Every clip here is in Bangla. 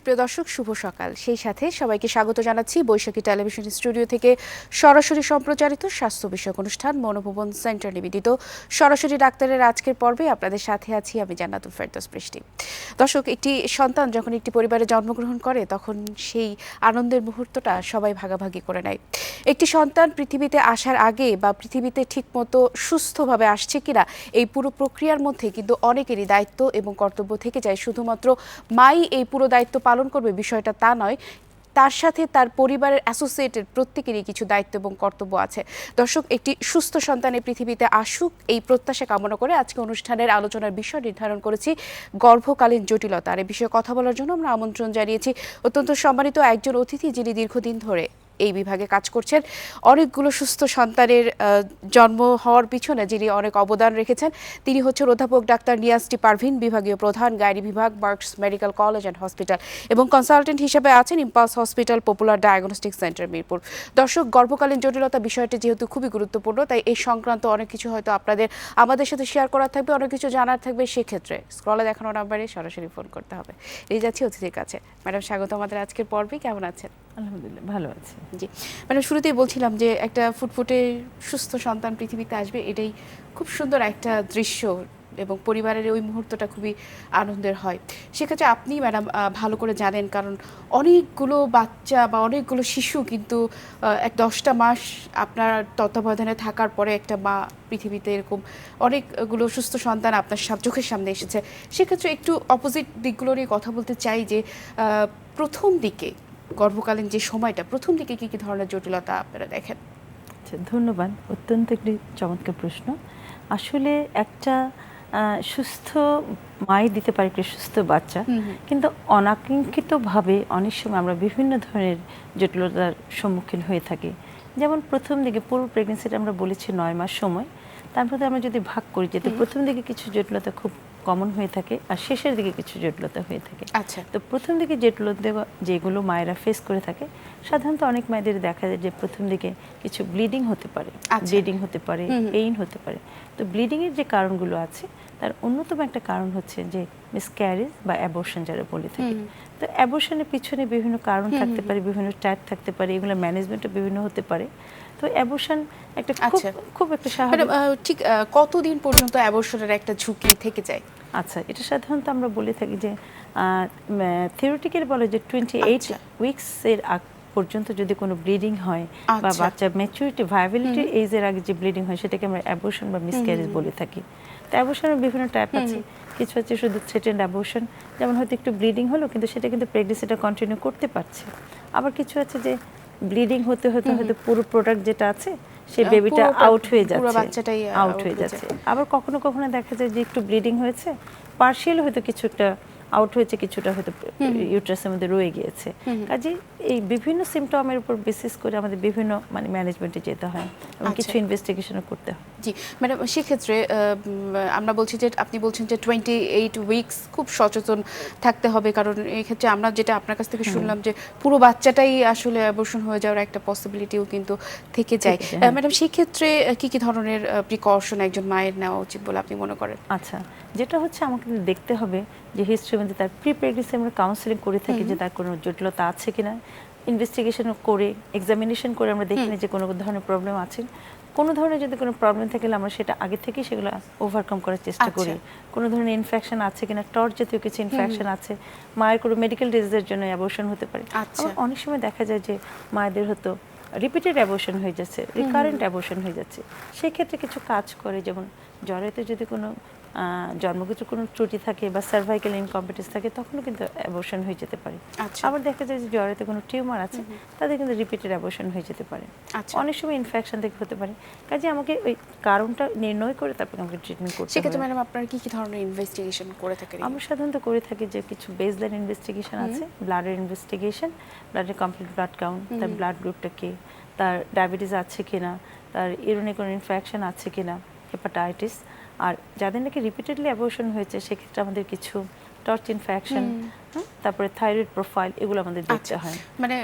সুপ্রিয় দর্শক, শুভ সকাল। সেই সাথে সবাইকে স্বাগত জানাচ্ছি বৈশাখী টেলিভিশন স্টুডিও থেকে সরাসরি সম্প্রচারিত স্বাস্থ্য বিষয়ক অনুষ্ঠান মনোভবন সেন্টার নিবেদিত সরাসরি ডাক্তারের আজকের পর্বে আপনাদের সাথে আছি আমি জান্নাতুল ফেরদৌস বৃষ্টি দর্শক, একটি সন্তান যখন একটি পরিবারে জন্মগ্রহণ করে, তখন সেই আনন্দের মুহূর্তটা সবাই ভাগাভাগি করে নেয়। একটি সন্তান পৃথিবীতে আসার আগে বা পৃথিবীতে ঠিকমতো সুস্থভাবে আসছে কিনা, এই পুরো প্রক্রিয়ার মধ্যে কিন্তু অনেকেরই দায়িত্ব এবং কর্তব্য থেকে যায়। শুধুমাত্র মাই এই পুরো দায়িত্ব পালন করবে বিষয়টা তা নয়। তার সাথে তার পরিবারের অ্যাসোসিয়েটের প্রত্যেকেরই কিছু দায়িত্ব এবং কর্তব্য আছে। দর্শক, একটি সুস্থ সন্তানের পৃথিবীতে আসুক, এই প্রত্যাশা কামনা করে আজকে অনুষ্ঠানের আলোচনার বিষয় নির্ধারণ করেছি গর্ভকালীন জটিলতা আর এ বিষয়ে কথা বলার জন্য আমরা আমন্ত্রণ জানিয়েছি। অত্যন্ত সম্মানিত একজন অতিথি যিনি দীর্ঘদিন ধরে এই বিভাগে কাজ করছেন। অনেকগুলো সুস্থ সন্তানের জন্ম হওয়ার পিছনে যিনি অনেক অবদান রেখেছেন, তিনি হচ্ছেন অধ্যাপক ডাক্তার নিয়াজটি পারভিন, বিভাগীয় প্রধান গাইনি বিভাগ বার্কস মেডিকেল কলেজ অ্যান্ড হসপিটাল এবং কনসালটেন্ট হিসেবে আছেন impulse hospital, popular diagnostic centre Mirpur. দর্শক, গর্ভকালীন জটিলতা বিষয়টি যেহেতু খুবই গুরুত্বপূর্ণ, তাই এই সংক্রান্ত অনেক কিছু হয়তো আপনাদের, আমাদের সাথে শেয়ার করার থাকবে, অনেক কিছু জানার থাকবে, সেক্ষেত্রে স্ক্রলে দেখানো নাম্বারে সরাসরি ফোন করতে হবে। এই যাচ্ছি অতিথির কাছে। ম্যাডাম স্বাগত আমাদের আজকের পর্বে, কেমন আছেন? আলহামদুলিল্লাহ, ভালো আছে। জি। মানে শুরুতেই বলছিলাম যে একটা ফুটফুটে সুস্থ সন্তান পৃথিবীতে আসবে, এটাই খুব সুন্দর একটা দৃশ্য এবং পরিবারের ওই মুহূর্তটা খুবই আনন্দের হয়। সেক্ষেত্রে আপনি ম্যাডাম ভালো করে জানেন, কারণ অনেকগুলো বাচ্চা বা অনেকগুলো শিশু কিন্তু এক দশটা মাস আপনার তত্ত্বাবধানে থাকার পরে একটা মা পৃথিবীতে এরকম অনেকগুলো সুস্থ সন্তান আপনার চোখের সামনে এসেছে। সেক্ষেত্রে একটু অপোজিট দিকগুলো নিয়ে কথা বলতে চাই যে প্রথম দিকে গর্ভকালীন যে সময়টা প্রথম দিকে কি কি ধরনের জটিলতা আপনারা দেখেন? আচ্ছা ধন্যবাদ। অত্যন্ত একটি চমৎকার প্রশ্ন। আসলে একটা সুস্থ মাই দিতে পারে একটি সুস্থ বাচ্চা। কিন্তু অনাকাঙ্ক্ষিতভাবে অনেক সময় আমরা বিভিন্ন ধরনের জটিলতার সম্মুখীন হয়ে থাকি। যেমন প্রথম দিকে পুরো প্রেগনেন্সিটা আমরা বলেছি নয় মাস সময় তারপরে আমরা যদি ভাগ করি যে তো প্রথম দিকে কিছু জটিলতা খুব কমন হয়ে থাকে আর শেষের দিকে কিছু জটিলতা হয়ে থাকে আচ্ছা তো প্রথম দিকে জটিলতা যেগুলো মায়েরা ফেস করে থাকে সাধারণত অনেক মায়েদের দেখা যায় যে প্রথম দিকে কিছু ব্লিডিং হতে পারে আচ্ছা। ব্লিডিং হতে পারে। পেইন হতে পারে তো ব্লিডিং এর যে কারণগুলো আছে তার অন্যতম একটা কারণ হচ্ছে যে মিসক্যারেজ বা অ্যাবর্শন যারা বলে থাকে। তো অ্যাবর্শনের পিছনে বিভিন্ন কারণ থাকতে পারে বিভিন্ন টাইপ থাকতে পারে এগুলো ম্যানেজমেন্টও বিভিন্ন হতে পারে তো অ্যাবর্শন একটা খুব আচ্ছা। খুব একটা ম্যাডাম স্বাভাবিক ঠিক কতদিন পর্যন্ত অ্যাবর্শনের একটা ঝুঁকি থেকে যায়? আচ্ছা এটা সাধারণত আমরা বলে থাকি যে থিওরিটিক্যালি বলে যে টোয়েন্টি এইট। উইকসের আগ পর্যন্ত যদি কোনো ব্লিডিং হয় বা আচ্ছা। বাচ্চা ম্যাচুরিটি ভায়াবিলিটি এজের আগে যে ব্লিডিং হয় সেটাকে আমরা অ্যাবর্শন বা মিসক্যারেজ বলে থাকি। তো অ্যাবর্শনের বিভিন্ন টাইপ আছে। কিছু হচ্ছে শুধু থ্রেটেন্ড অ্যাবর্শন যেমন হয়তো একটু ব্লিডিং হলো কিন্তু সেটা কিন্তু প্রেগনেন্সিটা কন্টিনিউ করতে পারছে। আবার কিছু আছে যে ব্লিডিং হতে হতে হয়তো পুরো প্রোডাক্ট যেটা আছে সেই বেবিটা আউট হয়ে পুরো যাচ্ছে। বাচ্চাটাই, আউট হয়ে যাচ্ছে। আবার কখনো কখনো দেখা যায় যে একটু ব্লিডিং হয়েছে পার্শিয়াল হয়তো কিছুটা আউট হয়েছে কিছুটা হয়তো ইউট্রাসের মধ্যে রয়ে গিয়েছে। কাজে এই বিভিন্ন সিমটমের উপর বেসিস করে আমাদের বিভিন্ন মানে ম্যানেজমেন্টে যেতে হয় এবং কিছু আচ্ছা। ইনভেস্টিগেশনও করতে হয়। জি ম্যাডাম সেক্ষেত্রে আমরা বলছি যে আপনি বলছেন যে টোয়েন্টি এইট উইকস খুব সচেতন থাকতে হবে কারণ এই ক্ষেত্রে আমরা যেটা আপনার কাছ থেকে শুনলাম যে পুরো বাচ্চাটাই আসলে অ্যাবর্শন হয়ে যাওয়ার একটা পসিবিলিটিও কিন্তু থেকে যায়। থেকে যায়, হ্যাঁ। ম্যাডাম সেক্ষেত্রে কি কি ধরনের প্রিকশন একজন মায়ের নেওয়া উচিত বলে আপনি মনে করেন? আচ্ছা যেটা হচ্ছে আমাকে দেখতে হবে যে হিস্ট্রি মধ্যে তার প্রি প্রেগনেন্সি আমরা কাউন্সিলিং করে থাকি যে তার কোনো জটিলতা আছে কিনা। ইনভেস্টিগেশন করে এক্সামিনেশন করে আমরা দেখি না যে কোনো ধরনের প্রবলেম আছে। কোনো ধরনের যদি কোনো প্রবলেম থাকে আমরা সেটা আগে থেকেই সেগুলো ওভারকাম করার চেষ্টা আচ্ছা। করি। কোনো ধরনের ইনফেকশন আছে কিনা টর্চ জাতীয় কিছু ইনফেকশন আছে মায়ের কোনো মেডিকেল ডিজিজের জন্য অ্যাবর্শন হতে পারে। আচ্ছা। অনেক সময় দেখা যায় যে মায়েদের হতো রিপিটেড অ্যাবর্শন হয়ে যাচ্ছে রিকারেন্ট অ্যাবর্শন হয়ে যাচ্ছে। সেক্ষেত্রে কিছু কাজ করে যেমন জ্বরেতে যদি কোনো জন্মগত কোনো ত্রুটি থাকে বা সার্ভাইকাল ইনকম্পিটেন্স থাকে তখনও কিন্তু অ্যাবর্শন হয়ে যেতে পারে। আচ্ছা। আবার দেখা যায় যে জ্বরেতে কোনো টিউমার আছে তাদের কিন্তু রিপিটেড অ্যাবর্শন হয়ে যেতে পারে। আচ্ছা। অনেক সময় ইনফেকশন থেকে হতে পারে। কাজে আমাকে ওই কারণটা নির্ণয় করে তারপরে আমাকে ট্রিটমেন্ট করতে সেক্ষেত্রে ম্যাডাম আপনারা কি কি ধরনের ইনভেস্টিগেশন করে থাকেন আমরা সাধারণত করে থাকি যে কিছু বেসলাইন ইনভেস্টিগেশন আছে ব্লাডের ইনভেস্টিগেশন ব্লাডের কমপ্লিট ব্লাড কাউন্ট তার ব্লাড গ্রুপটা কি তার ডায়াবেটিস আছে কিনা তার ইউরিনে কোনো ইনফেকশন আছে কিনা হেপাটাইটিস আর যাদের নাকি রিপিটেডলি অ্যাবর্শন হয়েছে সেক্ষেত্রে আমাদের কিছু টর্চ ইনফেকশন তারপরে থাইরয়েড প্রোফাইল এগুলো আমাদের দেখতে আচ্ছা। হয় মানে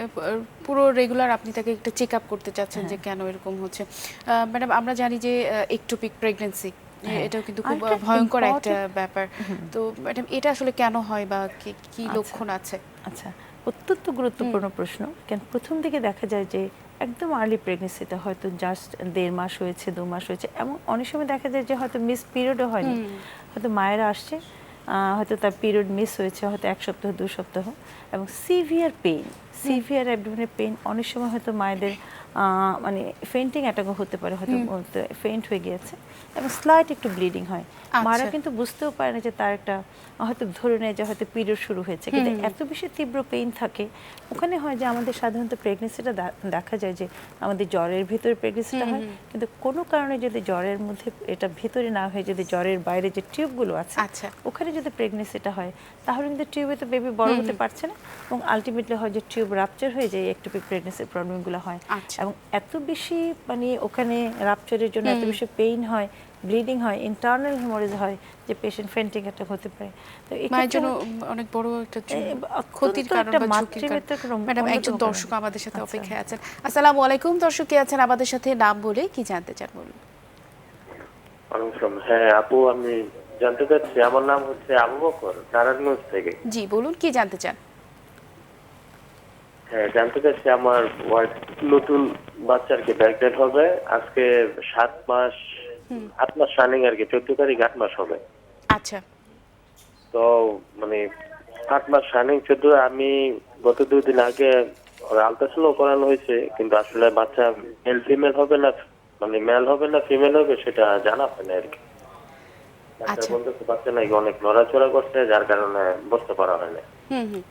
পুরো রেগুলার আপনি তাকে একটা চেক আপ করতে চাচ্ছেন হ্যাঁ। যে কেন এরকম হচ্ছে ম্যাডাম আমরা জানি যে একটোপিক প্রেগনেন্সি হ্যাঁ। এটাও কিন্তু খুব ভয়ঙ্কর একটা ব্যাপার তো ম্যাডাম এটা আসলে কেন হয় বা কি কি আচ্ছা। লক্ষণ আছে আচ্ছা অত্যন্ত গুরুত্বপূর্ণ প্রশ্ন। কেন প্রথম দিকে দেখা যায় যে একদম আর্লি প্রেগনেন্সিতে হয়তো জাস্ট দেড় মাস হয়েছে দু মাস হয়েছে এবং অনেক সময় দেখা যায় যে হয়তো মিস পিরিয়ডও হয়নি। হয়তো মায়েরা আসছে হয়তো তার পিরিয়ড মিস হয়েছে হয়তো এক সপ্তাহ দু সপ্তাহ। এবং সিভিয়ার পেইন সিভিয়ার অ্যাবডোমিনের পেইন অনেক সময় হয়তো মায়েদের মানে ফেন্টিং অ্যাটাকও হতে পারে হয়তো ফেন্ট হয়ে গিয়েছে এবং স্লাইট একটু ব্লিডিং হয়। মারা আচ্ছা। কিন্তু বুঝতেও পারে না যে তার একটা হয়তো ধরে নেয় যে হয়তো পিরিয়ড শুরু হয়েছে। কিন্তু এত বেশি তীব্র পেইন থাকে ওখানে হয় যে আমাদের সাধারণত প্রেগনেন্সিটা দেখা যায় যে আমাদের জ্বরের ভিতরে প্রেগনেন্সিটা হয় কিন্তু কোনো কারণে যদি জ্বরের মধ্যে এটা ভিতরে না হয়ে যদি জ্বরের বাইরে যে টিউবগুলো আছে আচ্ছা। ওখানে যদি প্রেগনেন্সিটা হয় তাহলে কিন্তু টিউবে তো বেবি বড় হতে পারছে না এবং আলটিমেটলি হয় যে টিউব রাপচার হয়ে যায় একটুপিক প্রেগনেন্সির প্রবলেমগুলো হয়। আচ্ছা। এবং এত বেশি মানে ওখানে রাপচারের জন্য এত বেশি পেইন হয় ব্লিডিং হয় ইন্টারনাল হেমোরেজ হয় যে পেশেন্ট ফেন্টিং একটা হতে পারে। তো মায়ের জন্য অনেক বড় একটা ক্ষতির কারণ বা ঝুঁকির কারণ। ম্যাডাম একজন দর্শক আমাদের সাথে আচ্ছা। অপেক্ষায় আছেন। আসসালামু আলাইকুম দর্শক কে আছেন? আমাদের সাথে নাম বলে কি জানতে চান বলুন? হ্যাঁ আপু আমি জানতে চাচ্ছি আমার নাম হচ্ছে আবু বকর নারায়ণগঞ্জ থেকে। জি বলুন কি জানতে চান? হ্যাঁ জানতে চাচ্ছি আমার ওয়াইফ নতুন বাচ্চার কি ব্যাকডেট হবে? আজকে সাত মাস আট মাস রানিং আর কি চোদ্দ তারিখ আট মাস হবে। আচ্ছা। তো মানে আট মাস রানিং চোদ্দ আমি গত দুই দিন আগে আলট্রাসাউন্ড করানো হয়েছে কিন্তু আসলে বাচ্চা মেল ফিমেল হবে না মানে মেল হবে না ফিমেল হবে সেটা জানা হয় না আর কি। ডাক্তার আচ্ছা। বলতেছে বাচ্চা নাকি অনেক নড়াচড়া করছে যার কারণে বসতে পারা হয় না হুম হুম।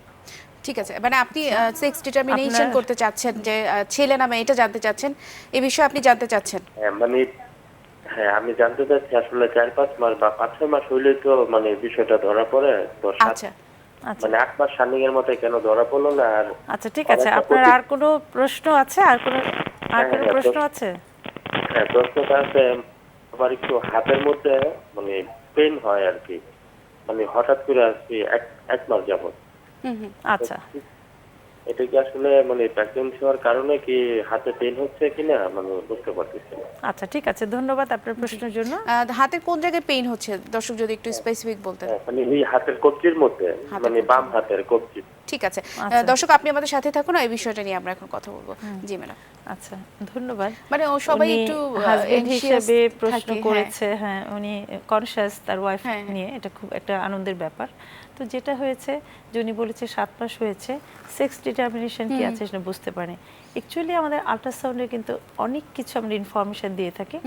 ঠিক আছে মানে আপনি সেক্স ডিটারমিনেশন করতে চাচ্ছেন যে ছেলে না মেয়ে এটা জানতে চাচ্ছেন? এই বিষয়ে আপনি জানতে চাচ্ছেন? হ্যাঁ মানে হ্যাঁ আমি জানতে চাচ্ছি আসলে চার পাঁচ মাস বা পাঁচ ছয় মাস হইলে তো মানে বিষয়টা ধরা পড়ে। তো আচ্ছা আচ্ছা। মানে আট মাস রানিং এর মতো কেন ধরা পড়ল না? আর আচ্ছা ঠিক আছে আপনার আর কোনো প্রশ্ন আছে? আর কোনো আর হ্যাঁ, কোনো হ্যাঁ, প্রশ্ন আছে? হ্যাঁ প্রশ্নটা আছে আবার একটু হাতের মধ্যে মানে পেন হয় আর কি। মানে হঠাৎ করে আর কি এক এক মাস যাবত আচ্ছা। এটা কি আসলে মানে হওয়ার কারণে কি হাতে পেন হচ্ছে কিনা? মানে বুঝতে পারতেছি না। আচ্ছা ঠিক আছে। ধন্যবাদ আপনার প্রশ্নের জন্য। হাতের কোন জায়গায় পেইন হচ্ছে? দর্শক যদি একটু স্পেসিফিক বলতেন। হ্যাঁ, মানে এই হাতের কবজির মধ্যে মানে বাম হাতের কবজি। ঠিক আছে। আচ্ছা। দর্শক আপনি আমাদের সাথে থাকুন এই বিষয়টা নিয়ে আমরা এখন কথা বলব। জি ম্যাডাম। আচ্ছা ধন্যবাদ। মানে ও সবাই একটু হাজবেন্ড হিসেবে প্রশ্ন হ্যাঁ। করেছে হ্যাঁ। উনি কনসিয়াস তার ওয়াইফ হ্যাঁ, হ্যাঁ। নিয়ে। এটা খুব একটা আনন্দের ব্যাপার। তো যেটা হয়েছে যিনি বলেছে সাত মাস হয়েছে সেক্স ডিটারমিনেশন কি আছে সেটা বুঝতে পারে। অ্যাকচুয়ালি আমাদের আল্ট্রাসাউন্ডে কিন্তু অনেক কিছু আমরা ইনফরমেশন দিয়ে থাকি।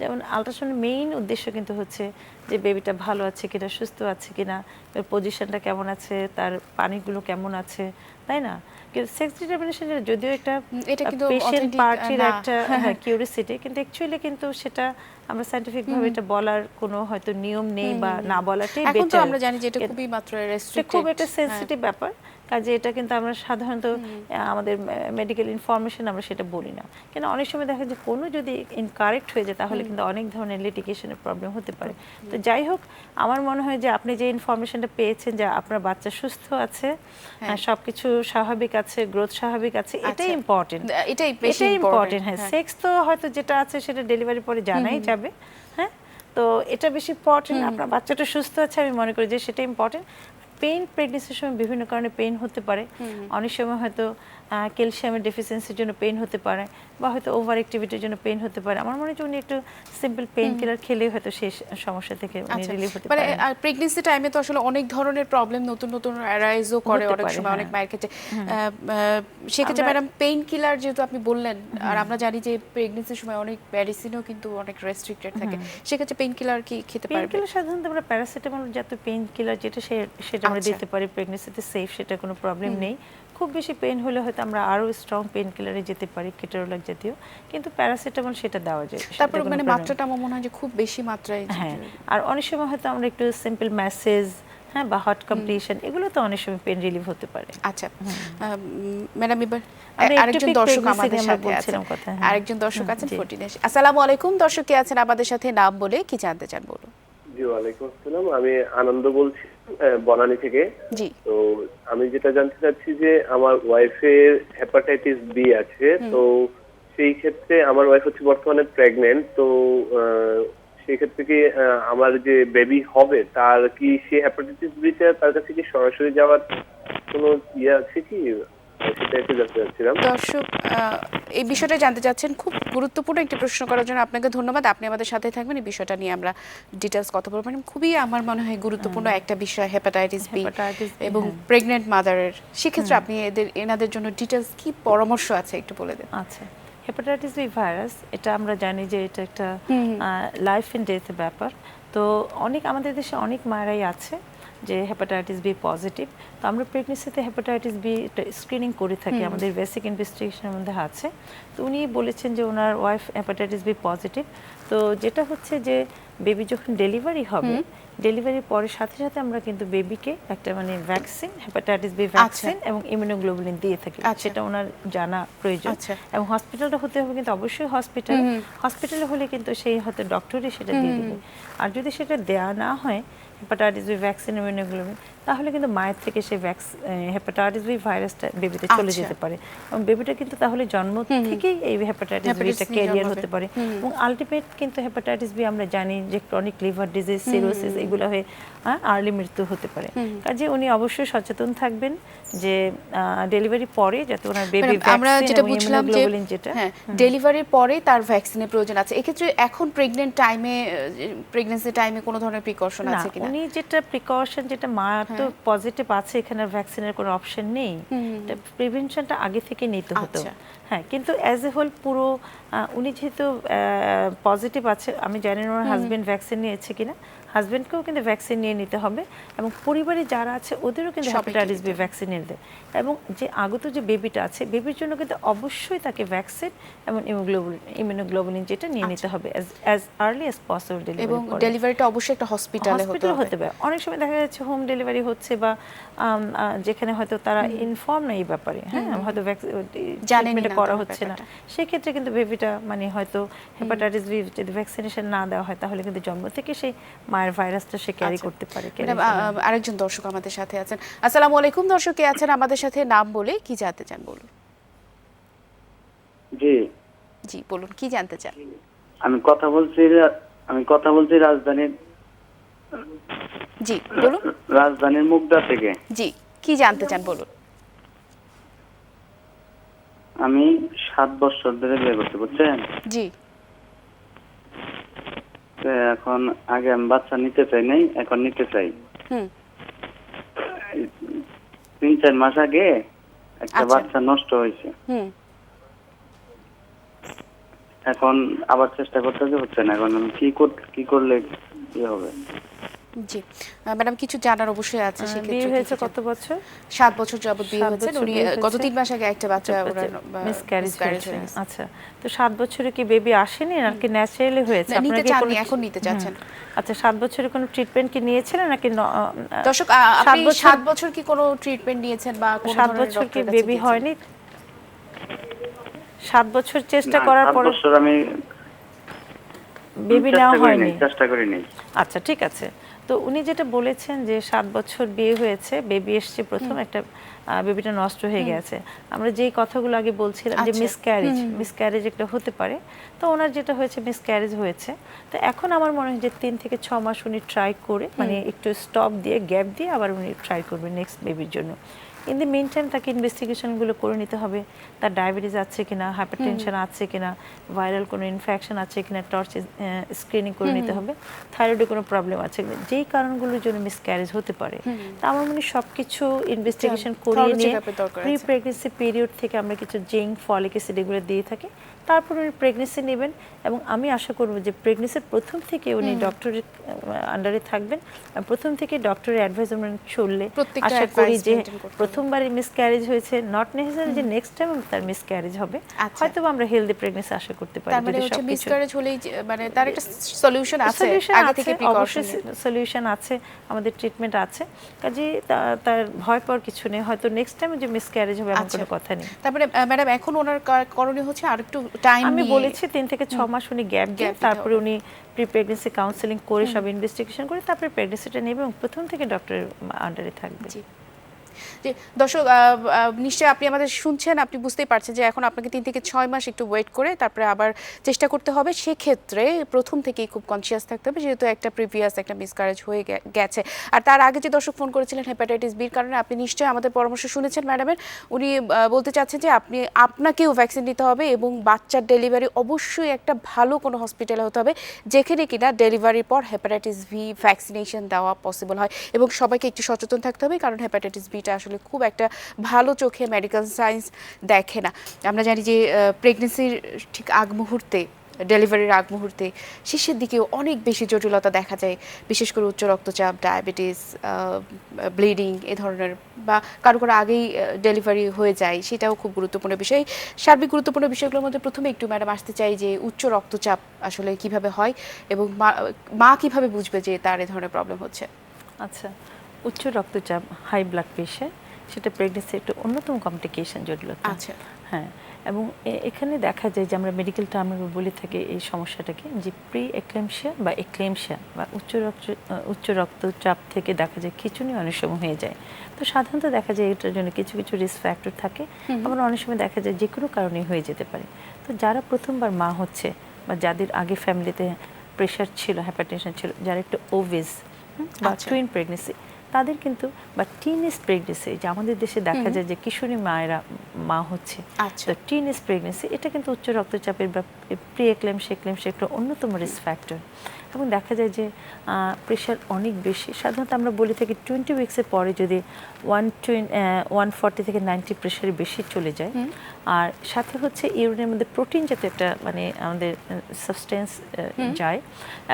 যেমন আল্ট্রাসাউন্ডের মেইন উদ্দেশ্য কিন্তু হচ্ছে যে বেবিটা ভালো আছে কিনা সুস্থ আছে কিনা পজিশনটা কেমন আছে তার পানিগুলো কেমন আছে তাই না? কিন্তু সেক্স ডিটারমিনেশন যদিও একটা এটা কিন্তু পেশেন্ট পার্টির একটা হ্যাঁ কিউরিসিটি কিন্তু অ্যাকচুয়ালি কিন্তু সেটা আমরা সাইন্টিফিক ভাবে এটা বলার কোনো হয়তো নিয়ম নেই বা না বলাটাই এখন তো আমরা জানি যে এটা খুবই মাত্র রেস্ট্রিক্টেড খুব একটা সেনসিটিভ ব্যাপার। কাজে এটা কিন্তু আমরা সাধারণত আমাদের মেডিকেল ইনফরমেশন আমরা সেটা বলি না। কিন্তু অনেক সময় দেখা যায় কোনো যদি ইনকারেক্ট হয়ে যায় তাহলে কিন্তু অনেক ধরনের লিটিগেশনের প্রবলেম হতে পারে। তো যাই হোক আমার মনে হয় যে আপনি যে ইনফরমেশনটা পেয়েছেন যে আপনার বাচ্চা সুস্থ আছে হ্যাঁ। সব কিছু স্বাভাবিক আছে গ্রোথ স্বাভাবিক আছে এটাই আচ্ছা। ইম্পর্টেন্ট এটাই এটাই ইম্পর্টেন্ট ইম্পর্টেন্ট হ্যাঁ। সেক্স তো হয়তো যেটা আছে সেটা ডেলিভারি পরে জানাই যাবে হ্যাঁ। তো এটা বেশি ইম্পর্টেন্ট আপনার বাচ্চাটা সুস্থ আছে আমি মনে করি যে সেটা ইম্পর্টেন্ট পেইন প্রেগনেন্সির সময় বিভিন্ন কারণে পেইন হতে পারে। অনেক সময় হয়তো ক্যালসিয়ামের ডেফিসিয়েন্সির জন্য পেইন হতে পারে বা হয়তো ওভার অ্যাক্টিভিটির জন্য পেইন হতে পারে। আমার মনে হয় উনি একটু সিম্পল পেইন কিলার খেলে হয়তো সেই সমস্যা থেকে উনি আচ্ছা। রিলিফ হতে মানে পারেন। আর প্রেগনেন্সি টাইমে তো আসলে অনেক ধরনের প্রবলেম নতুন নতুন অ্যারাইজও করে অনেক সময় অনেক হ্যাঁ। মায়ের ক্ষেত্রে। সেক্ষেত্রে ম্যাডাম পেইন কিলার যেহেতু আপনি বললেন আর আমরা জানি যে প্রেগনেন্সির সময় অনেক মেডিসিনও কিন্তু অনেক রেস্ট্রিক্টেড থাকে। সেক্ষেত্রে পেইন কিলার কি খেতে পেইন পারবে? কিলার সাধারণত আমরা প্যারাসিটামল জাতীয় পেইন কিলার যেটা সেটা আমরা আচ্ছা। দিতে পারি প্রেগনেন্সিতে সেফ সেটা কোনো প্রবলেম নেই। খুব বেশি পেইন হলে হয়তো আমরা আরও স্ট্রং পেইন কিলারে যেতে পারি কেটারোলাক জাতীয়। কিন্তু প্যারাসিটামল সেটা দেওয়া যায় তারপর মানে মাত্রাটা আমার মনে হয় যে খুব বেশি মাত্রায় হ্যাঁ আর অনেক সময় হয়তো আমরা একটু সিম্পল ম্যাসেজ হ্যাঁ বা হট কম্প্লিশন এগুলো তো অনেক সময় পেন রিলিভ হতে পারে। আচ্ছা ম্যাডাম এবার আরেকজন ectopic দর্শক আমাদের সাথে আছেন। হ্যাঁ। আরেকজন দর্শক আছেন। ফোর্টিন আসসালামু আলাইকুম দর্শক কে আছেন আমাদের সাথে নাম বলে কি জানতে চান বলুন। জি ওয়ালাইকুম আসসালাম। আমি আনন্দ বলছি বনানী থেকে। জি। তো আমি যেটা জানতে চাচ্ছি যে আমার ওয়াইফের হেপাটাইটিস বি আছে তো সেই ক্ষেত্রে আমার ওয়াইফ হচ্ছে বর্তমানে প্রেগনেন্ট তো আহ, সেই ক্ষেত্রে কি আমার যে বেবি হবে তার কি সে হেপাটাইটিস বিতে তার কাছে কি সরাসরি যাওয়ার কোনো ইয়ে আছে কি? দর্শক এই বিষয়টা জানতে চাচ্ছেন খুব গুরুত্বপূর্ণ একটি প্রশ্ন করার জন্য আপনাকে ধন্যবাদ। আপনি আমাদের সাথে থাকবেন এই বিষয়টা নিয়ে আমরা ডিটেলস কথা বলব। মানে খুবই আমার মনে হয় গুরুত্বপূর্ণ একটা বিষয় হেপাটাইটিস বি এবং হ্যাঁ। প্রেগনেন্ট মাদারের সেক্ষেত্রে আপনি এদের এনাদের জন্য ডিটেলস কি পরামর্শ আছে একটু বলে দেন। আচ্ছা হেপাটাইটিস বি ভাইরাস এটা আমরা জানি যে এটা একটা লাইফ এন্ড ডেথের ব্যাপার। তো অনেক আমাদের দেশে অনেক মায়েরাই আছে। যে হেপাটাইটিস বি পজিটিভ তো আমরা প্রেগনেন্সিতে হেপাটাইটিস বি স্ক্রিনিং করে থাকি আমাদের বেসিক ইনভেস্টিগেশনের মধ্যে আছে। তো উনি বলেছেন যে ওনার ওয়াইফ হেপাটাইটিস বি পজিটিভ তো যেটা হচ্ছে যে বেবি যখন ডেলিভারি হবে ডেলিভারির পরে সাথে সাথে আমরা কিন্তু বেবিকে একটা মানে ভ্যাকসিন হেপাটাইটিস বি ভ্যাকসিন এবং ইমিউনোগ্লোবুলিন দিয়ে থাকি। আচ্ছা। সেটা ওনার জানা প্রয়োজন। আচ্ছা। এবং হসপিটালটা হতে হবে কিন্তু অবশ্যই হসপিটাল হসপিটালে হলে কিন্তু সেই হয়তো ডক্টরই সেটা দিয়ে দিবে। আর যদি সেটা দেয়া না হয় হেপাটাইটিস বি ভ্যাকসিন ইমিউনোগ্লোবিন তাহলে কিন্তু মায়ের থেকে সেই হেপাটাইটিস বি ভাইরাসটা বেবিতে চলে আচ্ছা। যেতে পারে। এবং বেবিটা কিন্তু তাহলে জন্ম থেকেই এই হেপাটাইটিস বিটা ক্যারিয়ার হতে পারে। এবং আলটিমেট কিন্তু হেপাটাইটিস বি আমরা জানি যে ক্রনিক লিভার ডিজিজ সিরোসিস এগুলো হয়ে আর্লি মৃত্যু হতে পারে। কাজে উনি অবশ্যই সচেতন থাকবেন যে ডেলিভারি পরে যাতে ওনার বেবি আমরা যেটা বুঝলাম যে হ্যাঁ ডেলিভারির পরে তার ভ্যাকসিনের প্রয়োজন আছে। এক্ষেত্রে এখন প্রেগনেন্ট টাইমে প্রেগন্যান্সি টাইমে কোনো ধরনের প্রিকশন আছে কিনা? উনি যেটা প্রিকশন যেটা মার তো পজিটিভ আছে এখানে ভ্যাকসিনের কোনো অপশন নেই প্রিভেনশনটা আগে থেকে নিতে হতো। আচ্ছা। হ্যাঁ কিন্তু অ্যাজ এ হোল পুরো উনি যেহেতু পজিটিভ আছে আমি জানি না ওনার হাজবেন্ড ভ্যাকসিন নিয়েছে কিনা হাজবেন্ডকেও কিন্তু ভ্যাকসিন নিয়ে নিতে হবে এবং পরিবারে যারা আছে ওদেরও কিন্তু হ্যাপাটাইটিস বি ভ্যাকসিন দেয়। এবং যে আগত যে বেবিটা আছে বেবির জন্য কিন্তু অবশ্যই তাকে ভ্যাকসিন এবং ইমিউগ্লোবুলিন ইমিউনোগ্লোবুলিন যেটা নিয়ে নিতে হবে অ্যাজ আর্লি অ্যাজ পসিবল আচ্ছা। এবং ডেলিভারিটা অবশ্যই একটা হসপিটালে হতে হসপিটাল হতে পারে। অনেক সময় দেখা যাচ্ছে হোম ডেলিভারি হচ্ছে বা যেখানে হয়তো তারা ইনফর্ম নেই ব্যাপারে। হ্যাঁ হয়তো ট্রিটমেন্ট করা হচ্ছে না। সেক্ষেত্রে কিন্তু বেবিটা মানে হয়তো হেপাটাইটিস বি যদি ভ্যাকসিনেশন না দেওয়া হয় তাহলে কিন্তু জন্ম থেকে সেই মায়ের ভাইরাসটা সে ক্যারি আচ্ছা। করতে পারে আ- আরেকজন দর্শক আমাদের সাথে আছেন। আসসালামু আলাইকুম দর্শক কে আছেন? আমাদের সাথে নাম বলে কি জানতে চান বলুন? জি। জি বলুন কি জানতে চান? আমি কথা বলছি আমি কথা বলছি রাজধানীর জি বলুন। রাজধানীর মুগদা থেকে। জি কি জানতে চান বলুন? আমি সাত বছর ধরে বিয়ে করতে বুঝছেন? জি। এখন আগে আমি বাচ্চা নিতে চাই নাই এখন নিতে চাই। তিন চার মাস আগে একটা আচ্ছা। বাচ্চা নষ্ট হয়েছে। এখন আবার চেষ্টা করতে হচ্ছে না। এখন আমি কি কি করলে কি হবে? জি। ম্যাডাম কিছু জানার অবশ্যই আছে সেক্ষেত্রে বিয়ে হয়েছে কত বছর? সাত বছর যাবত বিয়ে হয়েছে উনি গত তিন মাস আগে একটা বাচ্চা মিসক্যারেজ হয়েছে। আচ্ছা তো সাত বছরে কি বেবি আসেনি নাকি ন্যাচারালি হয়েছে? নিতে কি চাননি, কোনো- এখন নিতে চাচ্ছেন। আচ্ছা সাত বছরে কোনো ট্রিটমেন্ট কি নিয়েছিলেন নাকি দর্শক সাত আপনি বছর- সাত বছর কি কোনো ট্রিটমেন্ট নিয়েছেন বা কোনো সাত বছর কি বেবি হয়নি? সাত বছর চেষ্টা করার সাত পরে বছর আমি বেবি নেওয়া হয়নি। চেষ্টা করি নাই। আচ্ছা ঠিক আছে। তো উনি যেটা বলেছেন যে সাত বছর বিয়ে হয়েছে বেবি এসছে প্রথম একটা বেবিটা নষ্ট হয়ে গেছে। আমরা যেই কথাগুলো আগে বলছিলাম যে আচ্ছা। মিসক্যারেজ মিসক্যারেজ একটা হতে পারে। তো ওনার যেটা হয়েছে মিসক্যারেজ হয়েছে। তো এখন আমার মনে হয় যে তিন থেকে ছ মাস উনি ট্রাই করে মানে একটু স্টপ দিয়ে গ্যাপ দিয়ে আবার উনি ট্রাই করবেন নেক্সট বেবির জন্য। ইন দি মেন টাইম তাকে ইনভেস্টিগেশনগুলো করে নিতে হবে। তার ডায়াবেটিস আছে কিনা হাইপারটেনশন আছে কিনা ভাইরাল কোনো ইনফেকশন আছে কিনা টর্চ স্ক্রিনিং করে নিতে হবে। থাইরয়েডে কোনো প্রবলেম আছে কিনা। যেই কারণগুলোর জন্য মিসক্যারেজ হতে পারে। তা আমার মনে হয় সবকিছু ইনভেস্টিগেশন করিয়ে নিয়ে প্রি প্রেগনেন্সি পিরিয়ড থেকে আমরা কিছু জিঙ্ক ফলিক অ্যাসিড এগুলো দিয়ে থাকি। তারপর উনি প্রেগনেন্সি নেবেন এবং আমি আশা করব যে প্রেগনেন্সির প্রথম থেকে উনি ডক্টরের আন্ডারে থাকবেন। প্রথম থেকে ডক্টরের অ্যাডভাইসমেন্ট চললে আশা করি যে maintain করতে হবে। প্রথমবারে মিসক্যারেজ হয়েছে নট নেসেসারি যে নেক্সট টাইম তার মিসক্যারেজ হবে। আচ্ছা। হয়তো আমরা হেলদি প্রেগনেন্সি আশা করতে পারি তার মানে হচ্ছে মিসক্যারেজ হলেই মানে তার একটা সলিউশন আছে আগে থেকে প্রিকশন সলিউশন আছে আমাদের ট্রিটমেন্ট আছে। কাজে তার ভয় পাওয়ার কিছু নেই হয়তো নেক্সট টাইম যে মিসক্যারেজ হবে এমন আচ্ছা। কোনো কথা নেই। তারপরে ম্যাডাম এখন ওনার করণীয় হচ্ছে আর একটু টাইম আমি বলেছি তিন থেকে ছ মাস উনি গ্যাপ দিয়ে তারপরে উনি প্রি প্রেগনেন্সি কাউন্সিলিং করে সব ইনভেস্টিগেশন করে তারপরে প্রেগনেন্সিটা নেবে এবং প্রথম থেকে ডক্টরের আন্ডারে থাকবে। যে, দর্শক নিশ্চয়ই আপনি আমাদের শুনছেন, আপনি বুঝতেই পারছেন যে এখন আপনাকে তিন থেকে ছয় মাস একটু ওয়েট করে তারপরে আবার চেষ্টা করতে হবে। সেক্ষেত্রে প্রথম থেকেই খুব কনসিয়াস থাকতে হবে, যেহেতু একটা প্রিভিয়াস একটা মিসকারেজ হয়ে গেছে। আর তার আগে যে দর্শক ফোন করেছিলেন হেপাটাইটিস বির কারণে, আপনি নিশ্চয়ই আমাদের পরামর্শ শুনেছেন ম্যাডামের উনি বলতে চাচ্ছেন যে আপনি, আপনাকেও ভ্যাকসিন নিতে হবে এবং বাচ্চার ডেলিভারি অবশ্যই একটা ভালো কোনো হসপিটালে হতে হবে, যেখানে কিনা ডেলিভারির পর হেপাটাইটিস ভি ভ্যাকসিনেশন দেওয়া পসিবল হয়। এবং সবাইকে একটু সচেতন থাকতে হবে, কারণ হেপাটাইটিস বিটা আসলে খুব একটা ভালো চোখে মেডিকেল সায়েন্স দেখে না। আমরা জানি যে প্রেগনেন্সির ঠিক আগ মুহূর্তে ডেলিভারির আগ মুহূর্তে শেষের দিকেও অনেক বেশি জটিলতা দেখা যায়। বিশেষ করে উচ্চ রক্তচাপ ডায়াবেটিস ব্লিডিং এ ধরনের বা কারও কারও আগেই ডেলিভারি হয়ে যায়, সেটাও খুব গুরুত্বপূর্ণ বিষয়। সার্বিক গুরুত্বপূর্ণ বিষয়গুলোর মধ্যে প্রথমে একটু ম্যাডাম আসতে চাই যে, উচ্চ রক্তচাপ আসলে কীভাবে হয় এবং মা মা কীভাবে বুঝবে যে তার এ ধরনের প্রবলেম হচ্ছে? আচ্ছা। উচ্চ রক্তচাপ হাই ব্লাড প্রেশার সেটা প্রেগনেন্সির একটা অন্যতম কমপ্লিকেশন জটিলতা। আচ্ছা। হ্যাঁ এবং এখানে দেখা যায় যে আমরা মেডিকেল টার্মে বলে থাকি এই সমস্যাটাকে যে প্রি এক্লেমশিয়া বা এক্লেমশিয়া বা উচ্চ রক্ত উচ্চ রক্তচাপ থেকে দেখা যায় খিচুনি অনেক সময় হয়ে যায়। তো সাধারণত দেখা যায় এটার জন্য কিছু কিছু রিস্ক ফ্যাক্টর থাকে। আবার অনেক সময় দেখা যায় যে কোনো কারণে হয়ে যেতে পারে। তো যারা প্রথমবার মা হচ্ছে বা যাদের আগে ফ্যামিলিতে প্রেশার ছিল হ্যাপারটেনশন ছিল যারা একটু ওভিস বা আচ্ছা। টুইন প্রেগনেন্সি তাদের কিন্তু বা টিনেজ প্রেগনেন্সি যে আমাদের দেশে দেখা যায় যে কিশোরী মায়েরা মা হচ্ছে আচ্ছা। তো টিনেজ প্রেগনেন্সি এটা কিন্তু উচ্চ রক্তচাপের বা প্রি এক্লেমশিয়া এক্লেমশিয়া একটা অন্যতম রিস্ক ফ্যাক্টর এবং দেখা যায় যে প্রেশার অনেক বেশি। সাধারণত আমরা বলে থাকি টোয়েন্টি উইক্সের পরে যদি ওয়ান টুয়েন ওয়ান ফর্টি থেকে নাইনটি প্রেশারে বেশি চলে যায় আর সাথে হচ্ছে ইউরিনের মধ্যে প্রোটিন যাতে একটা মানে আমাদের সাবস্টেন্স যায়।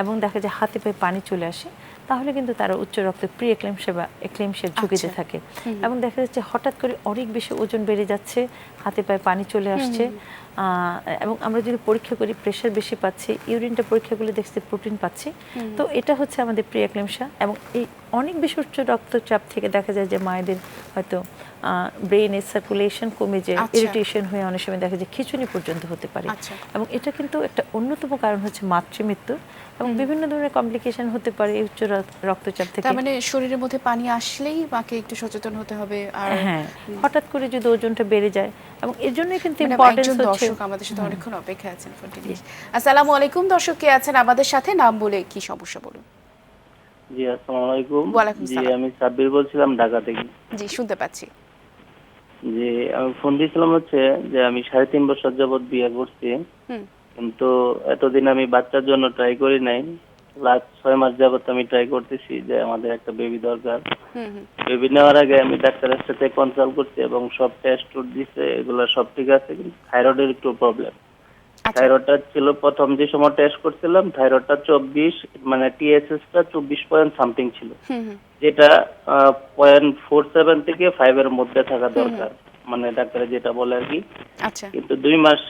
এবং দেখা যায় হাতে পায়ে পানি চলে আসে। তাহলে কিন্তু তারা উচ্চ রক্তে প্রি এক্লেমসে বা এক্লেমশিয়ার ঝুঁকিতে আচ্ছা। থাকে এবং দেখা যাচ্ছে হঠাৎ করে অনেক বেশি ওজন বেড়ে যাচ্ছে হাতে পায়ে পানি চলে আসছে। আহ, এবং আমরা যদি পরীক্ষা করি প্রেশার বেশি পাচ্ছি ইউরিনটা পরীক্ষা করলে দেখছি প্রোটিন পাচ্ছি। তো এটা হচ্ছে আমাদের প্রি এক্লেমসা এবং এই অনেক বেশি উচ্চ রক্তচাপ থেকে দেখা যায় যে মায়েদের হয়তো ব্রেইনের সার্কুলেশন কমে যায় আচ্ছা। ইরিটেশন হয়ে অনেক সময় দেখা যায় খিচুনি পর্যন্ত হতে পারে। আচ্ছা। এবং এটা কিন্তু একটা অন্যতম কারণ হচ্ছে মাতৃমৃত্যু এবং বিভিন্ন ধরনের কমপ্লিকেশন হতে পারে উচ্চ রক্তচাপ থেকে। মানে শরীরের মধ্যে পানি আসলেই মাকে একটু সচেতন হতে হবে আর হ্যাঁ হঠাৎ করে যদি ওজনটা বেড়ে যায় এবং এর জন্যই কিন্তু ইম্পর্টেন্স একজন হচ্ছে দর্শক আমাদের সাথে অনেকক্ষণ অপেক্ষা আছেন ফোনটি আসসালামু আলাইকুম দর্শক কে আছেন আমাদের সাথে? নাম বলে কি সমস্যা বলুন। জি আসসালামু আলাইকুম। ওয়ালাইকুম জি সালাম। আমি সাব্বির বলছিলাম ঢাকা থেকে। জি শুনতে পাচ্ছি। যে আমি ফোন দিয়েছিলাম হচ্ছে যে আমি সাড়ে তিন বছর যাবৎ বিয়ে করছি। হুম। কিন্তু এতদিন আমি বাচ্চার জন্য ট্রাই করি নাই। লাস্ট ছয় মাস যাবৎ আমি ট্রাই করতেছি যে আমাদের একটা বেবি দরকার। বেবি নেওয়ার আগে আমি ডাক্তারের সাথে কনসাল্ট করছি এবং সব টেস্ট দিচ্ছে এগুলো সব ঠিক আছে কিন্তু থাইরয়েডের একটু প্রবলেম থাইরয়েডটা ছিল প্রথম যে সময় টেস্ট করছিলাম থাইরয়েডটা চব্বিশ মানে টিএসএসটা চব্বিশ পয়েন্ট সামথিং ছিল। যেটা পয়েন্ট ফোর সেভেন থেকে ফাইভ এর মধ্যে থাকা দরকার মানে ডাক্তারে যেটা বলে আর কি। আচ্ছা। কিন্তু দুই মাস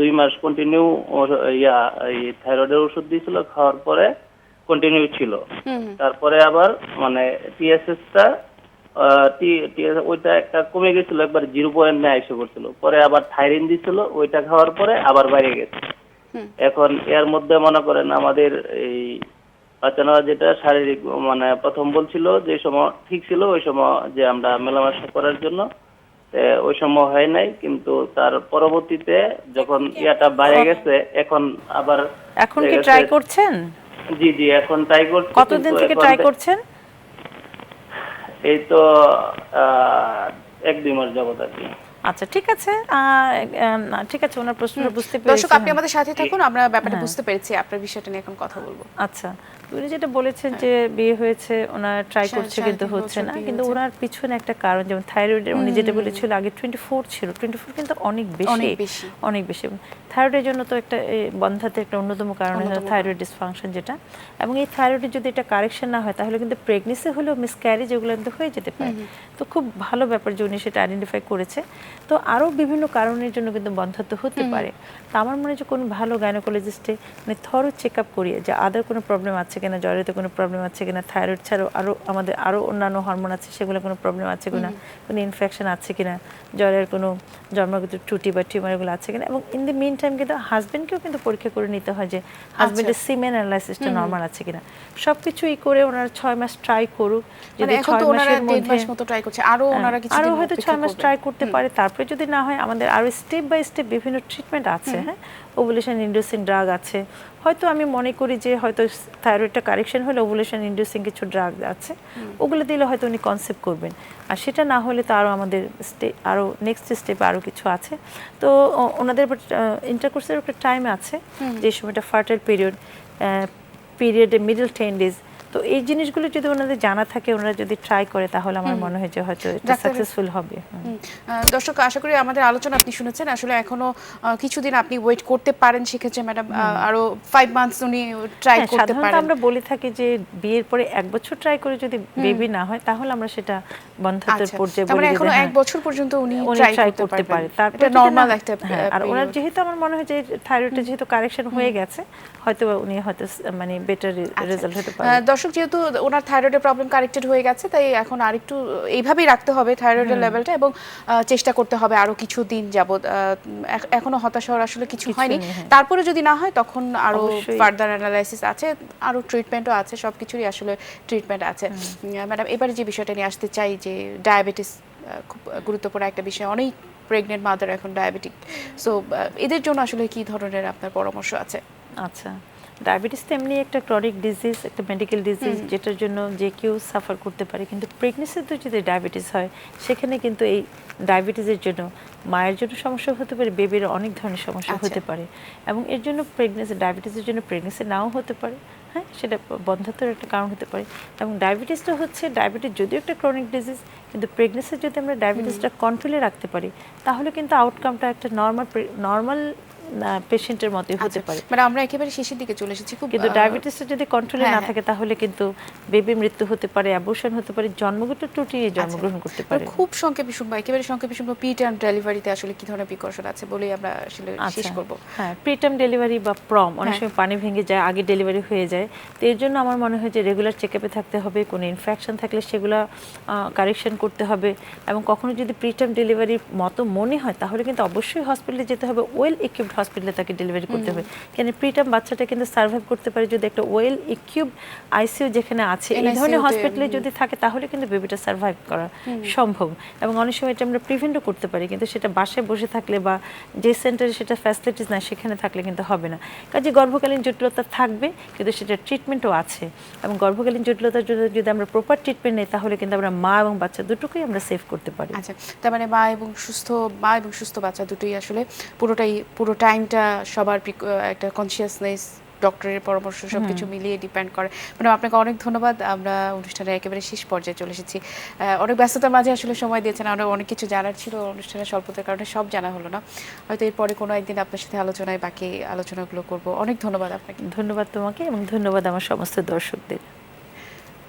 দুই মাস কন্টিনিউ ইয়া এই থাইরয়েডের ওষুধ দিয়েছিল খাওয়ার পরে কন্টিনিউ ছিল। তারপরে আবার মানে টিএসএসটা ওইটা একটা কমে গেছিল একবার জিরো পয়েন্ট নিয়ে এসে করছিল পরে আবার থাইরিন দিছিল ওইটা খাওয়ার পরে আবার বাইরে গেছে। এখন এর মধ্যে মনে করেন আমাদের এই বাচ্চা নেওয়া যেটা শারীরিক মানে প্রথম বলছিল যে সময় ঠিক ছিল ওই সময় যে আমরা মেলামেশা করার জন্য ওই সময় হয় নাই কিন্তু তার পরবর্তীতে যখন ইয়াটা বাইরে গেছে এখন আবার এখন কি ট্রাই করছেন? জি জি এখন ট্রাই করছি কতদিন থেকে ট্রাই করছেন? এই তো আহ, এক দুই মাস যাবত আর কি। আচ্ছা ঠিক আছে। আহ, ঠিক আছে ওনার প্রশ্নটা বুঝতে দর্শক পেরেছি আপনি আমাদের সাথে থাকুন আমরা ব্যাপারটা হ্যাঁ। বুঝতে পেরেছি আপনার বিষয়টা নিয়ে এখন কথা বলব। আচ্ছা। উনি যেটা বলেছেন যে বিয়ে হয়েছে ওনার ট্রাই করছে কিন্তু হচ্ছে না। কিন্তু ওনার পিছনে একটা কারণ যেমন থাইরয়েডের উনি যেটা বলেছিল আগে টোয়েন্টি ফোর ছিল টোয়েন্টি ফোর কিন্তু অনেক বেশি। অনেক বেশি। থাইরয়েডের জন্য তো একটা বন্ধাতে একটা অন্যতম কারণ অন্যতম থাইরয়েড ডিসফাংশন যেটা। এবং এই থাইরয়েডের যদি এটা কারেকশন না হয় তাহলে কিন্তু প্রেগনেন্সি হলেও মিসক্যারেজ এগুলো কিন্তু হয়ে যেতে পারে। তো খুব ভালো ব্যাপার যে উনি সেটা আইডেন্টিফাই করেছে। তো আরও বিভিন্ন কারণের জন্য কিন্তু বন্ধাত্ব হতে পারে। তো আমার মনে হয় যে কোনো ভালো গাইনোকোলজিস্টে মানে থরো চেক আপ করিয়ে যে আদার কোনো প্রবলেম আছে কিনা জয়েতে কোনো প্রবলেম আছে কিনা থাইরয়েড ছাড়াও আরও আমাদের আরও অন্যান্য হরমোন আছে সেগুলো কোনো প্রবলেম আছে কিনা কোনো ইনফেকশন আছে কিনা জ্বরের কোনো জন্মগত ত্রুটি বা টিউমার এগুলো আছে কিনা এবং ইন দ্য মিন টাইম কিন্তু হাজবেন্ডকেও কিন্তু পরীক্ষা করে নিতে হয় যে হাজবেন্ডের সিমেন অ্যানালাইসিসটা নর্মাল আছে কিনা। সবকিছুই করে ওনারা ছয় মাস ট্রাই করুক মানে যদি ছয় মাসের মধ্যে ট্রাই করছে আরও ওনারা কিছু আরও হয়তো ছয় মাস ট্রাই করতে পারে তারপরে যদি না হয় আমাদের আরও স্টেপ বাই স্টেপ বিভিন্ন ট্রিটমেন্ট আছে হ্যাঁ ওভুলেশন ইন্ডিউসিং ড্রাগ আছে হয়তো আমি মনে করি যে হয়তো থাইরয়েডটা কারেকশন হলে ওভুলেশন ইন্ডিউসিং কিছু ড্রাগ আছে। ওগুলো দিলে হয়তো উনি কনসেপ্ট করবেন। আর সেটা না হলে তো আরও আমাদের স্টে আরও নেক্সট স্টেপে আরও কিছু আছে। তো ওনাদের ইন্টারকোর্সের একটা টাইম আছে। যে সময়টা ফার্টাইল পিরিয়ড পিরিয়ডে মিডল টেন ডেজ তো এই জিনিসগুলো যদি ওনাদের জানা থাকে ওনারা যদি ট্রাই করে তাহলে আমার মনে হয় যে হয়তো এটা সাকসেসফুল হবে। দর্শক আশা করি আমাদের আলোচনা আপনি শুনেছেন। আসলে এখনও কিছুদিন আপনি ওয়েট করতে পারেন সেক্ষেত্রে ম্যাডাম আরও ফাইভ মান্থস উনি ট্রাই হ্যাঁ, করতে পারেন। আমরা বলে থাকি যে বিয়ের পরে এক বছর ট্রাই করে যদি বেবি না হয় তাহলে আমরা সেটা বন্ধত্বের আচ্ছা পর্যায়ে বলি মানে এখনও হ্যাঁ, এক বছর পর্যন্ত উনি ট্রাই করতে পারে। তারপর নরমাল একটা হ্যাঁ, আর ওনার যেহেতু আমার মনে হয় যে যেহেতু কারেকশন হয়ে গেছে হয়তো উনি হয়তো মানে বেটার আচ্ছা। রেজাল্ট হতে পারে দর্শক যেহেতু ওনার থাইরয়েডের প্রবলেম কারেক্টেড হয়ে গেছে তাই এখন আরেকটু এইভাবেই রাখতে হবে থাইরয়েডের লেভেলটা এবং চেষ্টা করতে হবে আরও কিছু দিন যাবত এখনও হতাশ হওয়ার আসলে কিছু হয়নি। হ্যাঁ। তারপরে যদি না হয় তখন আরও। ফার্দার অ্যানালাইসিস আছে আরও ট্রিটমেন্টও আছে সবকিছুরই আসলে ট্রিটমেন্ট আছে। ম্যাডাম এবারে যে বিষয়টা নিয়ে আসতে চাই যে ডায়াবেটিস খুব গুরুত্বপূর্ণ একটা বিষয়। অনেক প্রেগনেন্ট মাদার এখন ডায়াবেটিক সো এদের জন্য আসলে কি ধরনের আপনার পরামর্শ আছে? আচ্ছা। ডায়াবেটিস তো এমনি একটা ক্রনিক ডিজিজ একটা মেডিকেল ডিজিজ যেটার জন্য যে কেউ সাফার করতে পারে। কিন্তু প্রেগনেন্সিতে যদি ডায়াবেটিস হয় সেখানে কিন্তু এই ডায়াবেটিসের জন্য মায়ের জন্য সমস্যা হতে পারে বেবির অনেক ধরনের সমস্যা আচ্ছা। হতে পারে। এবং এর জন্য প্রেগনেন্সি ডায়াবেটিসের জন্য প্রেগনেন্সি নাও হতে পারে। হ্যাঁ সেটা বন্ধাত্বের একটা কারণ হতে পারে। এবং ডায়াবেটিসটা হচ্ছে ডায়াবেটিস যদিও একটা ক্রনিক ডিজিজ কিন্তু প্রেগনেন্সি যদি আমরা ডায়াবেটিসটা কন্ট্রোলে রাখতে পারি তাহলে কিন্তু আউটকামটা একটা নর্মাল নর্মাল পেশেন্টের মতোই হতে আচ্ছা, পারে মানে আমরা একেবারে শেষের দিকে চলে এসেছি খুব কিন্তু ডায়াবেটিসটা যদি কন্ট্রোলে হ্যাঁ, না হ্যাঁ। থাকে তাহলে কিন্তু বেবি মৃত্যু হতে পারে অ্যাবর্শন হতে পারে জন্মগত ত্রুটি জন্মগ্রহণ করতে পারে আচ্ছা। খুব সংক্ষেপে শুনব একেবারে সংক্ষেপে শুনব পি টার্ম ডেলিভারিতে আসলে কি ধরনের প্রিকশন আছে বলেই আমরা আসলে শেষ আচ্ছা। করব হ্যাঁ প্রিটার্ম ডেলিভারি বা প্রম অনেক হ্যাঁ। সময় পানি ভেঙে যায় আগে ডেলিভারি হয়ে যায় তো এর জন্য আমার মনে হয় যে রেগুলার চেকআপে থাকতে হবে কোনো ইনফেকশন থাকলে সেগুলো কারেকশন করতে হবে এবং কখনো যদি প্রিটার্ম ডেলিভারির মতো মনে হয় তাহলে কিন্তু অবশ্যই হসপিটালে যেতে হবে ওয়েল ইকুইপড হসপিটালে তাকে ডেলিভারি করতে হবে। কেন? প্রিটার্ম বাচ্চাটা কিন্তু সার্ভাইভ করতে পারে যদি একটা ওয়েল ইকুইপড আইসিইউ যেখানে আছে এই ধরনের হসপিটালে যদি থাকে তাহলে কিন্তু বেবিটা সার্ভাইভ করা সম্ভব। এবং অনেক সময় এটা আমরা প্রিভেন্টও করতে পারি কিন্তু সেটা বাসায় বসে থাকলে বা যে সেন্টারে সেটা ফ্যাসিলিটিস নাই সেখানে থাকলে কিন্তু হবে না। কাজে গর্ভকালীন জটিলতা থাকবে কিন্তু সেটা ট্রিটমেন্টও আছে। এবং গর্ভকালীন জটিলতার জন্য যদি আমরা প্রপার ট্রিটমেন্ট নিই তাহলে কিন্তু আমরা মা এবং বাচ্চা দুটোকেই আমরা সেভ করতে পারি। আচ্ছা তার মানে মা এবং সুস্থ মা এবং সুস্থ বাচ্চা দুটোই আসলে পুরোটাই পুরো টাইমটা সবার একটা কনসিয়াসনেস ডক্টরের পরামর্শ সবকিছু মিলিয়ে ডিপেন্ড করে। ম্যাডাম আপনাকে অনেক ধন্যবাদ। আমরা অনুষ্ঠানের একেবারে শেষ পর্যায়ে চলে এসেছি। অনেক ব্যস্ততার মাঝে আসলে সময় দিয়েছেন। আমরা অনেক কিছু জানার ছিল। অনুষ্ঠানের স্বল্পতার কারণে সব জানা হলো না। হয়তো এরপরে কোনো একদিন আপনার সাথে আলোচনায় বাকি আলোচনাগুলো করব। অনেক ধন্যবাদ আপনাকে। ধন্যবাদ তোমাকে এবং ধন্যবাদ আমার সমস্ত দর্শকদের।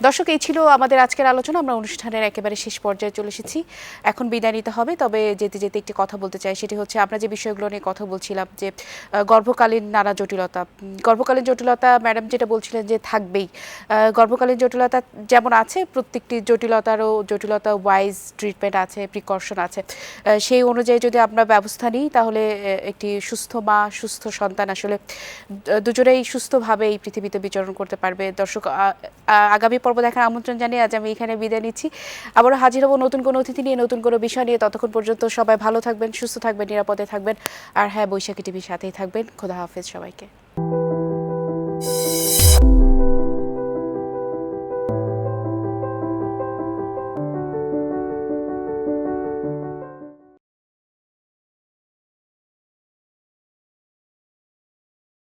দর্শক, এই ছিল আমাদের আজকের আলোচনা। আমরা অনুষ্ঠানের একেবারে শেষ পর্যায়ে চলে এসেছি। এখন বিদায় নিতে হবে, তবে যেতে যেতে একটি কথা বলতে চাই, সেটি হচ্ছে আমরা যে বিষয়গুলো নিয়ে কথা বলছিলাম, যে গর্ভকালীন নানা জটিলতা গর্ভকালীন জটিলতা ম্যাডাম যেটা বলছিলেন যে থাকবেই গর্ভকালীন জটিলতা যেমন আছে, প্রত্যেকটি জটিলতারও জটিলতা ওয়াইজ ট্রিটমেন্ট আছে প্রিকশন আছে। সেই অনুযায়ী যদি আমরা ব্যবস্থা নিই, তাহলে একটি সুস্থ মা, সুস্থ সন্তান আসলে দুজনেই সুস্থভাবে এই পৃথিবীতে বিচরণ করতে পারবে। দর্শক আগামী পর্ব দেখার আমন্ত্রণ জানিয়ে আজ আমি এখানে বিদায় নিচ্ছি। আবারও হাজির হব নতুন কোনো অতিথি নিয়ে, নতুন কোনো বিষয় নিয়ে। ততক্ষণ পর্যন্ত সবাই ভালো থাকবেন, সুস্থ থাকবেন, নিরাপদে থাকবেন। আর হ্যাঁ বৈশাখী টিভির সাথেই থাকবেন। খোদা হাফেজ সবাইকে।